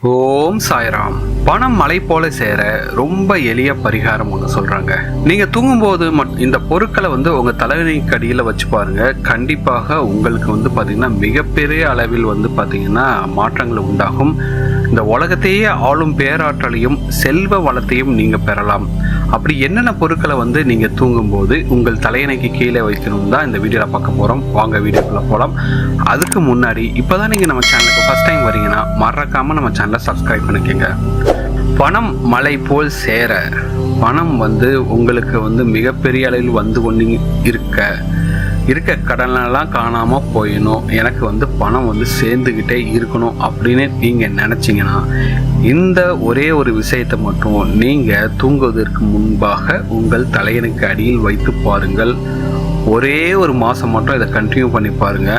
ஓம் சாய்ராம். பணம் மலை போல சேர ரொம்ப எளிய பரிகாரம் ஒன்று சொல்றாங்க. நீங்க தூங்கும்போது மட்- இந்த பொருட்களை வந்து உங்க தலைவலிக்கு அடியில் வச்சு பாருங்க. கண்டிப்பாக உங்களுக்கு வந்து பார்த்தீங்கன்னா மிகப்பெரிய அளவில் வந்து பார்த்தீங்கன்னா மாற்றங்கள் உண்டாகும். இந்த உலகத்தையே ஆளும் பேராற்றலையும் செல்வ வளத்தையும் நீங்க பெறலாம். அப்படி என்னென்ன பொருட்களை வந்து நீங்க தூங்கும்போது உங்கள் தலையணைக்கு கீழே வைக்கணும் தான் இந்த வீடியோவில் பார்க்க போறோம். வாங்க வீடியோக்குள்ள போகலாம் அதுக்கு முன்னாடி இப்போதான் நீங்க நம்ம சேனலுக்கு ஃபர்ஸ்ட் டைம் வரீங்கன்னா மறக்காம நம்ம சேனல் சப்ஸ்கிரைப் பண்ணிக்கோங்க. பணம் மலை போல் சேர பணம் வந்து உங்களுக்கு வந்து மிகப்பெரிய அளவில் வந்து கொண்டு இருக்க இருக்க கடனெல்லாம் காணாமல் போயிடணும். எனக்கு வந்து பணம் வந்து சேர்ந்துக்கிட்டே இருக்கணும் அப்படின்னு நீங்கள் நினச்சிங்கன்னா இந்த ஒரே ஒரு விஷயத்தை மட்டும் நீங்கள் தூங்குவதற்கு முன்பாக உங்கள் தலையனுக்கு அடியில் வைத்து பாருங்கள். ஒரே ஒரு மாதம் மட்டும் இதை கண்டினியூ பண்ணி பாருங்க.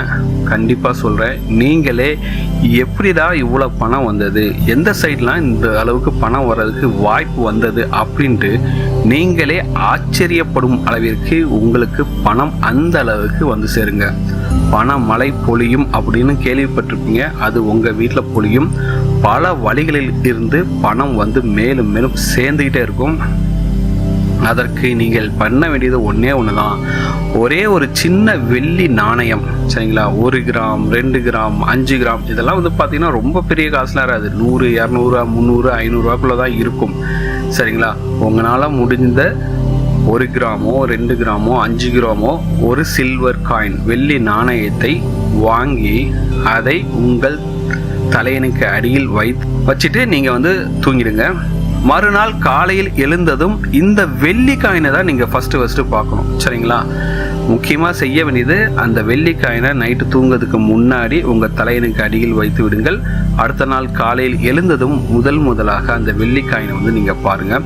கண்டிப்பாக சொல்கிறேன் நீங்களே எப்படிடா இவ்வளோ பணம் வந்தது? எந்த சைட்லாம் இந்த அளவுக்கு பணம் வர்றதுக்கு வாய்ப்பு வந்தது அப்படின்ட்டு நீங்களே ஆச்சரியப்படும் அளவிற்கு உங்களுக்கு பணம் அந்த அளவுக்கு வந்து சேருங்க. பண மழை பொழியும் அப்படின்னு கேள்விப்பட்டிருப்பீங்க. அது உங்கள் வீட்டில் பொழியும். பல வழிகளில் இருந்து பணம் வந்து மேலும் மேலும் சேர்ந்துக்கிட்டே இருக்கும். அதற்கு நீங்கள் பண்ண வேண்டியது ஒன்றே ஒன்று தான் ஒரே ஒரு சின்ன வெள்ளி நாணயம் சரிங்களா? ஒரு கிராம் ரெண்டு கிராம் அஞ்சு கிராம் இதெல்லாம் வந்து பார்த்தீங்கன்னா ரொம்ப பெரிய காசுலாம் வராது. நூறு இரநூறு முந்நூறு ஐநூறுரூவாக்குள்ளே தான் இருக்கும். சரிங்களா? உங்களால் முடிந்த ஒரு கிராமோ ரெண்டு கிராமோ அஞ்சு கிராமோ ஒரு சில்வர் காயின் வெள்ளி நாணயத்தை வாங்கி அதை உங்கள் தலையணுக்கு அடியில் வை வச்சுட்டு நீங்கள் வந்து தூங்கிடுங்க. மறுநாள் காலையில் எழுந்ததும் இந்த வெள்ளி காயினை தான் நீங்கள் ஃபஸ்ட்டு ஃபஸ்ட்டு பார்க்கணும். சரிங்களா? முக்கியமாக செய்ய வேண்டியது அந்த வெள்ளிக்காயினை நைட்டு தூங்குறதுக்கு முன்னாடி உங்கள் தலையனுக்கு அடியில் வைத்து விடுங்கள். அடுத்த நாள் காலையில் எழுந்ததும் முதல் முதலாக அந்த வெள்ளிக்காயினை வந்து நீங்கள் பாருங்கள்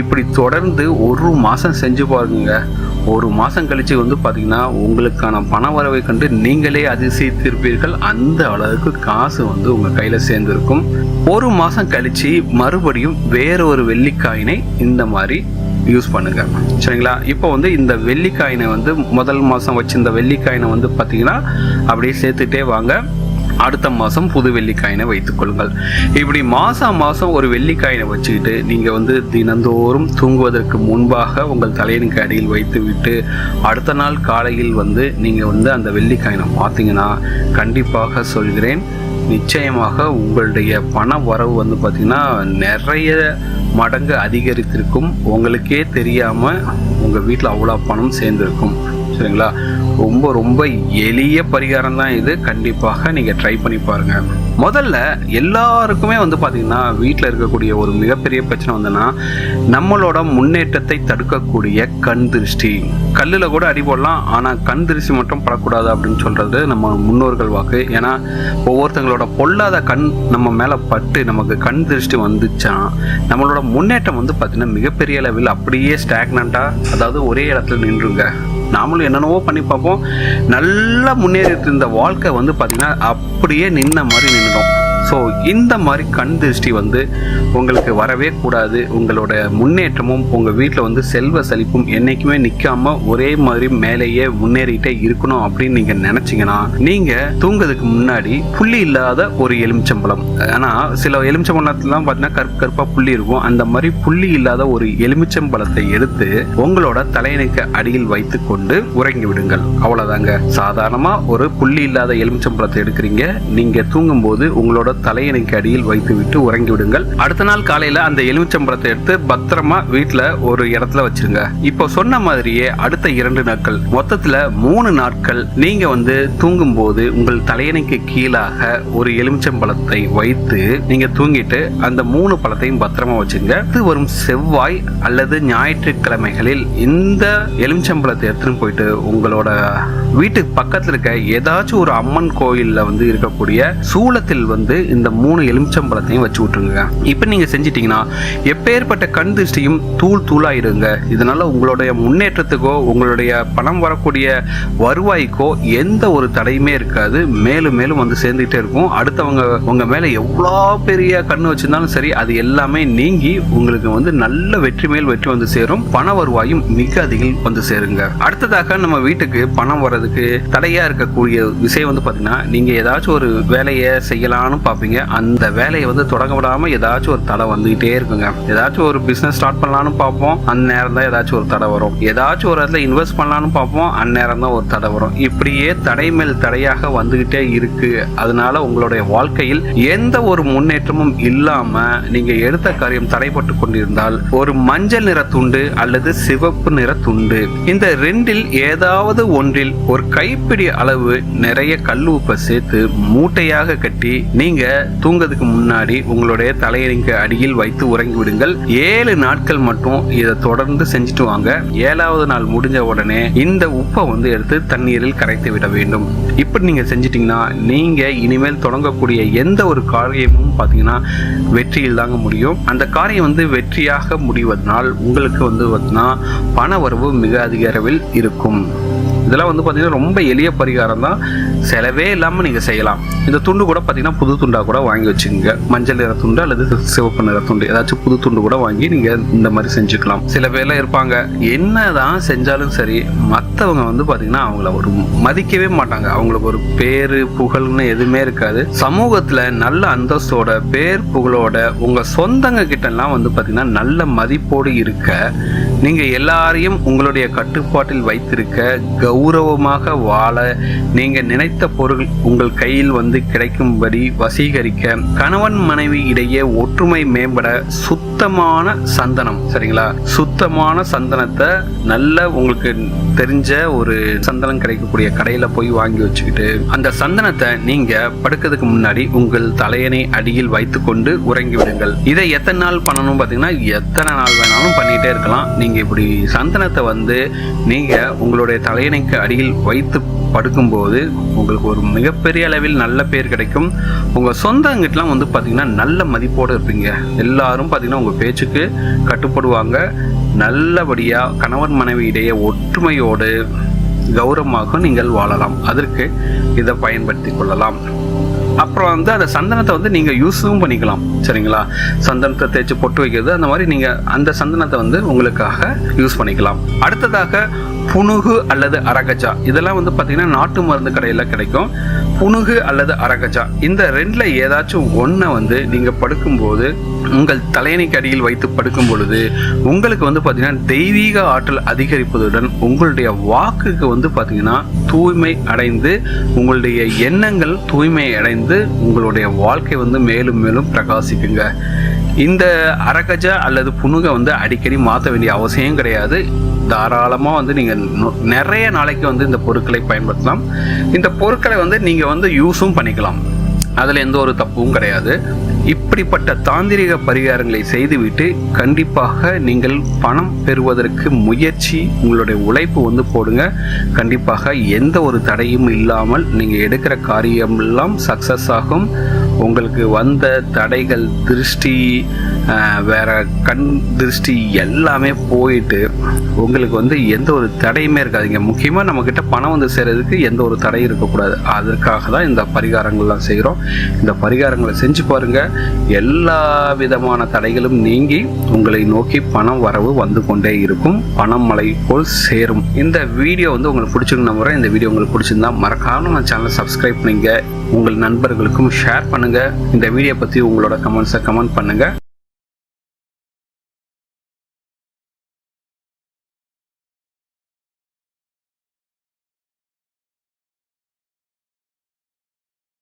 இப்படி தொடர்ந்து ஒரு மாதம் செஞ்சு பாருங்க. ஒரு மாதம் கழித்து வந்து பார்த்தீங்கன்னா உங்களுக்கான பண வரவை கண்டு நீங்களே அதிசயித்திருப்பீர்கள். அந்த அளவுக்கு காசு வந்து உங்கள் கையில் சேர்ந்துருக்கும். ஒரு மாதம் கழிச்சு மறுபடியும் வேற ஒரு வெள்ளிக்காயினை இந்த மாதிரி யூஸ் பண்ணுங்க. சரிங்களா? இப்போ வந்து இந்த வெள்ளிக்காயினை வந்து முதல் மாதம் வச்சிருந்த வெள்ளிக்காயினை வந்து பார்த்தீங்கன்னா அப்படியே சேர்த்துட்டே வாங்க. அடுத்த மாதம் புது வெள்ளிக்காயினை வைத்துக் கொள்ளுங்கள். இப்படி மாதம் மாதம் ஒரு வெள்ளிக்காயினை வச்சுக்கிட்டு நீங்கள் வந்து தினந்தோறும் தூங்குவதற்கு முன்பாக உங்கள் தலையனுக்கு அடியில் வைத்து விட்டு அடுத்த நாள் காலையில் வந்து நீங்கள் வந்து அந்த வெள்ளிக்காயினை பார்த்தீங்கன்னா கண்டிப்பாக சொல்கிறேன் நிச்சயமாக உங்களுடைய பண வரவு வந்து பார்த்திங்கன்னா நிறைய மடங்கு அதிகரித்திருக்கும். உங்களுக்கே தெரியாமல் உங்கள் வீட்டில் அவ்வளோ பணம் சேர்ந்துருக்கும். சரிங்களா? ரொம்ப ரொம்ப எளிய பரிகாரம் தான் இது. கண்டிப்பாக நீங்கள் ட்ரை பண்ணி பாருங்கள் முதல்ல எல்லாருக்குமே வந்து பார்த்தீங்கன்னா வீட்டில் இருக்கக்கூடிய ஒரு மிகப்பெரிய பிரச்சனை வந்துன்னா நம்மளோட முன்னேற்றத்தை தடுக்கக்கூடிய கண் திருஷ்டி. கல்லில் கூட அடி போடலாம் ஆனால் கண் திருஷ்டி மட்டும் படக்கூடாது அப்படின்னு சொல்கிறது நம்ம முன்னோர்கள் வாக்கு. ஏன்னா ஒவ்வொருத்தங்களோட பொல்லாத கண் நம்ம மேலே பட்டு நமக்கு கண் திருஷ்டி வந்துச்சுன்னா நம்மளோட முன்னேற்றம் வந்து பார்த்திங்கன்னா மிகப்பெரிய அளவில் அப்படியே ஸ்டாக்னண்ட்டாக அதாவது ஒரே இடத்துல நின்றுங்க. நாமளும் என்னென்னவோ பண்ணி பார்ப்போம். நல்லா முன்னேறிட்டு இருந்த வாழ்க்கை வந்து பார்த்திங்கன்னா அப்படியே நின்ன மாதிரி நின்றுடும் ஸோ இந்த மாதிரி கண் திருஷ்டி வந்து உங்களுக்கு வரவே கூடாது. உங்களோட முன்னேற்றமும் உங்கள் வீட்டில் வந்து செல்வ செழிப்பும் என்றைக்குமே நிற்காம ஒரே மாதிரி மேலேயே முன்னேறிட்டே இருக்கணும் அப்படின்னு நீங்கள் நினச்சிங்கன்னா நீங்கள் தூங்குறதுக்கு முன்னாடி புள்ளி இல்லாத ஒரு எலுமிச்சம்பழம். ஆனால் சில எலுமிச்சம்பழத்துலாம் பார்த்தீங்கன்னா கருப்பு கருப்பாக புள்ளி இருக்கும். அந்த மாதிரி புள்ளி இல்லாத ஒரு எலுமிச்சம்பழத்தை எடுத்து உங்களோட தலையணைக்கு அடியில் வைத்து கொண்டு உறங்கி விடுங்கள். அவ்வளோதாங்க சாதாரணமாக ஒரு புள்ளி இல்லாத எலுமிச்சம்பழத்தை எடுக்கிறீங்க. நீங்கள் தூங்கும்போது உங்களோட தலையணைக்கு அடியில் வைத்து விட்டு உறங்கி விடுங்கள் அடுத்த நாள் காலையில் அந்த எலுமிச்சம்பழத்தை எடுத்து பத்திரமா வீட்டில் ஒரு இடத்துல வச்சிருங்க. இப்போ சொன்ன மாதிரியே அடுத்த இரண்டு நாட்கள் மொத்தத்தில் மூணு நாட்கள் நீங்க வந்து தூங்கும்போது உங்கள் தலையணைக்கு கீழாக ஒரு எலுமிச்சம்பழத்தை வைத்து நீங்க தூங்கிட்டு அந்த மூணு பழத்தையும் பத்திரமா வச்சுங்க அடுத்து வரும் செவ்வாய் அல்லது ஞாயிற்றுக்கிழமைகளில் இந்த எலுமிச்சம்பழத்தை எடுத்துன்னு போயிட்டு உங்களோட வீட்டுக்கு பக்கத்தில் இருக்க ஏதாச்சும் ஒரு அம்மன் கோயில்ல வந்து இருக்கக்கூடிய சூளத்தில் வந்து இந்த மூணு எலுமிச்சம்பழத்தையும் வச்சு விட்டுருங்க. இப்போ நீங்கள் செஞ்சிட்டிங்கன்னா எப்பேற்பட்ட கண் திருஷ்டியும் தூள் தூளாயிடுங்க இதனால் உங்களுடைய முன்னேற்றத்துக்கோ உங்களுடைய பணம் வரக்கூடிய வருவாய்க்கோ எந்த ஒரு தடையுமே இருக்காது. மேலும் மேலும் வந்து சேர்ந்துகிட்டே இருக்கும். அடுத்தவங்க உங்கள் மேலே எவ்வளோ பெரிய கண் வச்சுருந்தாலும் சரி அது எல்லாமே நீங்கி உங்களுக்கு வந்து நல்ல வெற்றி மேல் வெற்றி வந்து சேரும். பண வருவாயும் மிக அதிகம் வந்து சேருங்க. அடுத்ததாக நம்ம வீட்டுக்கு பணம் வர்றதுக்கு தடையாக இருக்கக்கூடிய விஷயம் வந்து பார்த்தீங்கன்னா நீங்கள் ஏதாச்சும் ஒரு வேலையை செய்யலாம்னு பார்ப்பீங்க. அந்த வேலையை வந்து தொடங்க விடாம ஏதாச்சும் ஒரு தடை வந்துகிட்டே இருக்குங்க. ஏதாச்சும் ஒரு பிசினஸ் ஸ்டார்ட் பண்ணலாம்னு பார்ப்போம். அந்நேரம் தான் ஏதாச்சும் ஒரு தடை வரும். ஏதாச்சும் ஒரு இடத்துல இன்வெஸ்ட் பண்ணலாம்னு பார்ப்போம். அந்நேரம் தான் ஒரு தடை வரும். இப்படியே தடை மேல் தடையாக வந்துகிட்டே இருக்கு. அதனால உங்களுடைய வாழ்க்கையில் எந்த ஒரு முன்னேற்றமும் இல்லாம நீங்க எடுத்த காரியம் தடைப்பட்டு கொண்டிருந்தால் ஒரு மஞ்சள் நிற துண்டு அல்லது சிவப்பு நிற துண்டு. இந்த ரெண்டில் ஏதாவது ஒன்றில் ஒரு கைப்பிடி அளவு நிறைய கல் உப்பை சேர்த்து மூட்டையாக கட்டி நீங்க தூங்கிறதுக்கு முன்னாடி உங்களுடைய தலையணிக்கு அடியில் வைத்து உறங்கி விடுங்கள். ஏழு நாட்கள் மட்டும் இதை தொடர்ந்து செஞ்சுட்டு வாங்க. ஏழாவது நாள் முடிஞ்ச உடனே இந்த உப்பை வந்து எடுத்து தண்ணீரில் கரைத்து விட வேண்டும். இப்படி நீங்க செஞ்சிட்டீங்கன்னா நீங்க இனிமேல் தொடங்கக்கூடிய எந்த ஒரு காரியமும் பார்த்தீங்கன்னா வெற்றியில் தாங்க முடியும். அந்த காரியம் வந்து வெற்றியாக முடிவதனால் உங்களுக்கு வந்து பார்த்தீங்கன்னா பண வரவு மிக அதிக அளவில் இருக்கும். இதெல்லாம் வந்து பார்த்தீங்கன்னா ரொம்ப எளிய பரிகாரம் தான் செலவே இல்லாமல் நீங்கள் செய்யலாம். இந்த துண்டு கூட பார்த்தீங்கன்னா புது துண்டாக கூட வாங்கி வச்சுக்கோங்க. மஞ்சள் நிற துண்டு அல்லது சிவப்பு நிற துண்டு. ஏதாச்சும் புது துண்டு கூட வாங்கி நீங்கள் இந்த மாதிரி செஞ்சுக்கலாம். சில பேர்லாம் இருப்பாங்க. என்னதான் செஞ்சாலும் சரி மற்றவங்க வந்து பார்த்தீங்கன்னா அவங்கள ஒரு மதிக்கவே மாட்டாங்க. அவங்களுக்கு ஒரு பேர் புகழ்னு எதுவுமே இருக்காது. சமூகத்தில் நல்ல அந்தஸ்தோட பேர் புகழோட உங்கள் சொந்தங்க கிட்டலாம் வந்து பார்த்தீங்கன்னா நல்ல மதிப்போடு இருக்க நீங்கள் எல்லாரையும் உங்களுடைய கட்டுப்பாட்டில் வைத்திருக்க கௌரவமாக வாழ நீங்கள் நினைத்த பொருள் உங்கள் கையில் வந்து கிடைக்கும்படி வசீகரிக்க கணவன் மனைவி இடையே ஒற்றுமை மேம்பட சுத்தமான சந்தனம் சரிங்களா? சுத்தமான சந்தனத்தை நல்ல உங்களுக்கு தெரிஞ்ச ஒரு சந்தனம் கிடைக்கக்கூடிய கடையில் போய் வாங்கி வச்சுக்கிட்டு அந்த சந்தனத்தை நீங்கள் படுக்கிறதுக்கு முன்னாடி உங்கள் தலையணை அடியில் வைத்துக்கொண்டு உறங்கி விடுங்கள் இதை எத்தனை நாள் பண்ணணும் பார்த்தீங்கன்னா எத்தனை நாள் வேணாலும் பண்ணிகிட்டே இருக்கலாம். நீங்கள் நீங்கள் இப்படி சந்தனத்தை வந்து நீங்கள் உங்களுடைய தலையணைக்கு அடியில் வைத்து படுக்கும்போது உங்களுக்கு ஒரு மிகப்பெரிய அளவில் நல்ல பேர் கிடைக்கும். உங்கள் சொந்தங்கிட்டலாம் வந்து பார்த்திங்கன்னா நல்ல மதிப்போடு இருப்பீங்க. எல்லாரும் பார்த்திங்கன்னா உங்கள் பேச்சுக்கு கட்டுப்படுவாங்க. நல்லபடியாக கணவன் மனைவி இடையே ஒற்றுமையோடு கௌரவமாக நீங்கள் வாழலாம். அதற்கு இதை பயன்படுத்தி கொள்ளலாம். அப்புறம் வந்து அந்த சந்தனத்தை வந்து நீங்கள் யூஸும் பண்ணிக்கலாம். சரிங்களா? சந்தனத்தை தேய்ச்சி பொட்டு வைக்கிறது அந்த மாதிரி நீங்கள் அந்த சந்தனத்தை வந்து உங்களுக்காக யூஸ் பண்ணிக்கலாம். அடுத்ததாக புனுகு அல்லது அரகஜா. இதெல்லாம் வந்து பார்த்தீங்கன்னா நாட்டு மருந்து கடையில் கிடைக்கும். புனுகு அல்லது அரகஜா. இந்த ரெண்டில் ஏதாச்சும் ஒன்றை வந்து நீங்கள் படுக்கும்போது உங்கள் தலையணைக்கு அடியில் வைத்து படுக்கும் பொழுது உங்களுக்கு வந்து பார்த்தீங்கன்னா தெய்வீக ஆற்றல் அதிகரிப்பதுடன் உங்களுடைய வாக்குக்கு வந்து பார்த்தீங்கன்னா தூய்மை அடைந்து உங்களுடைய எண்ணங்கள் தூய்மை அடைந்து உங்களுடைய வாழ்க்கை வந்து மேலும் மேலும் பிரகாசிக்குங்க. இந்த அரகஜா அல்லது புனுகை வந்து அடிக்கடி மாற்ற வேண்டிய அவசியம் கிடையாது. தாராளமாக வந்து நீங்கள் நிறைய நாளைக்கு வந்து இந்த பொருட்களை பயன்படுத்தலாம். இந்த பொருட்களை வந்து நீங்கள் வந்து யூஸும் பண்ணிக்கலாம். அதில் எந்த ஒரு தப்பும் கிடையாது. இப்படிப்பட்ட தாந்திரிக பரிகாரங்களை செய்துவிட்டு கண்டிப்பாக நீங்கள் பணம் பெறுவதற்கு முயற்சி உங்களுடைய உழைப்பு வந்து போடுங்க. கண்டிப்பாக எந்த ஒரு தடையும் இல்லாமல் நீங்கள் எடுக்கிற காரியமெல்லாம் சக்ஸஸ் ஆகும். உங்களுக்கு வந்த தடைகள் திருஷ்டி வேற கண் திருஷ்டி எல்லாமே போயிட்டு உங்களுக்கு வந்து எந்த ஒரு தடையுமே இருக்காதுங்க. முக்கியமாக நம்மக்கிட்ட பணம் வந்து சேர்றதுக்கு எந்த ஒரு தடையும் இருக்கக்கூடாது. அதற்காக தான் இந்த பரிகாரங்கள்லாம் செய்கிறோம் இந்த பரிகாரங்களை செஞ்சு பாருங்கள் எல்லா விதமான தடைகளும் நீங்கி உங்களை நோக்கி பணம் வரவு வந்து கொண்டே இருக்கும். பணம் மலை போல் சேரும். இந்த வீடியோ வந்து உங்களுக்கு பிடிச்சிருந்த முறை இந்த வீடியோ உங்களுக்கு பிடிச்சிருந்தா மறக்காம நம்ம சேனலை சப்ஸ்கிரைப் பண்ணுங்க. உங்கள் நண்பர்களுக்கும் ஷேர் பண்ணுங்க. இந்த வீடியோ பற்றி உங்களோட கமெண்ட்ஸை கமெண்ட் பண்ணுங்க.